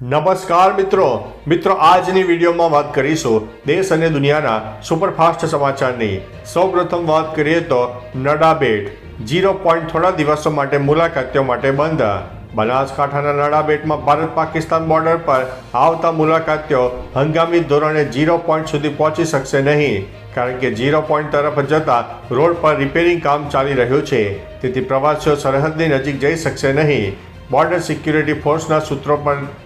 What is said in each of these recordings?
નમસ્કાર મિત્રો. મિત્રો, આજની વિડીયોમાં વાત કરીશું દેશ અને દુનિયાના સુપરફાસ્ટ સમાચારની. સૌપ્રથમ વાત કરીએ તો નડાબેટ ઝીરો પોઈન્ટ થોડા દિવસો માટે મુલાકાતીઓ માટે બંધ. બનાસકાંઠાના નડાબેટમાં ભારત પાકિસ્તાન બોર્ડર પર આવતા મુલાકાતીઓ હંગામી ધોરણે ઝીરો પોઈન્ટ સુધી પહોંચી શકશે નહીં. કારણ કે ઝીરો પોઈન્ટ તરફ જતા રોડ પર રિપેરિંગ કામ ચાલી રહ્યું છે. તેથી પ્રવાસીઓ સરહદની નજીક જઈ શકશે નહીં. બોર્ડર સિક્યુરિટી ફોર્સના સૂત્રો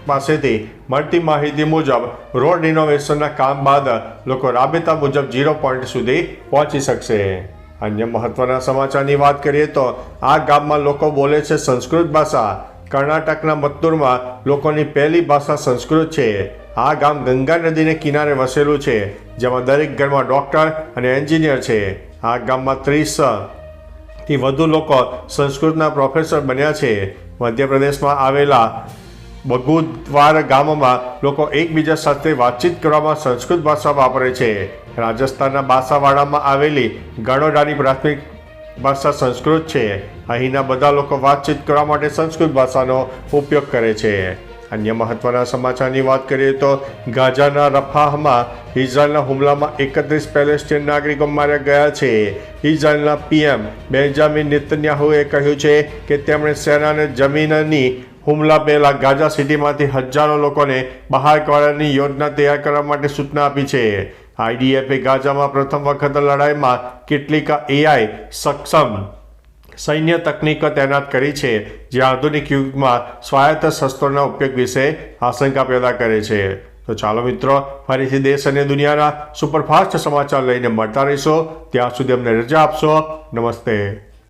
પાસેથી મળતી માહિતી મુજબ, રોડ રિનોવેશનના કામ બાદ લોકો રાબેતા મુજબ ઝીરો પોઈન્ટ સુધી પહોંચી શકશે. અન્ય મહત્વના સમાચારની વાત કરીએ તો, આ ગામમાં લોકો બોલે છે સંસ્કૃત ભાષા. કર્ણાટકના મત્તુરમાં લોકોની પહેલી ભાષા સંસ્કૃત છે. આ ગામ ગંગા નદીને કિનારે વસેલું છે, જેમાં દરેક ઘરમાં ડોક્ટર અને એન્જિનિયર છે. આ ગામમાં ત્રીસથી વધુ લોકો સંસ્કૃતના પ્રોફેસર બન્યા છે. મધ્યપ્રદેશમાં આવેલા બગુદ્વાર ગામમાં લોકો એકબીજા સાથે વાતચીત કરવામાં સંસ્કૃત ભાષા વાપરે છે. રાજસ્થાનના બાસાવાડામાં આવેલી ગણોડાની પ્રાથમિક ભાષા સંસ્કૃત છે. અહીંના બધા લોકો વાતચીત કરવા માટે સંસ્કૃત ભાષાનો ઉપયોગ કરે છે. અન્ય મહત્વના સમાચારની વાત કરીએ તો ગાઝાના રફાહમાં ઇઝરાયલના હુમલામાં એકત્રીસ પેલેસ્ટીન નાગરિકો માર્યા ગયા છે. ઇઝરાયલના પીએમ બેન્જામિન નેતન્યાહુએ કહ્યું છે કે તેમણે સેનાને જમીનની હુમલા પહેલા ગાઝા સિટીમાંથી હજારો લોકોને બહાર કાઢવાની યોજના તૈયાર કરવા માટે સૂચના આપી છે. આઈડીએફે ગાઝામાં પ્રથમ વખત લડાઈમાં કેટલીક એઆઈ સક્ષમ સૈન્ય તકનીકો તૈનાત કરી છે, જે આધુનિક યુગમાં સ્વાયત્ત શસ્ત્રોના ઉપયોગ વિશે આશંકા પેદા કરે છે. તો ચાલો મિત્રો, ફરીથી દેશ અને દુનિયાના સુપરફાસ્ટ સમાચાર લઈને મળતા રહીશો. ત્યાં સુધી અમને રજા આપશો. નમસ્તે.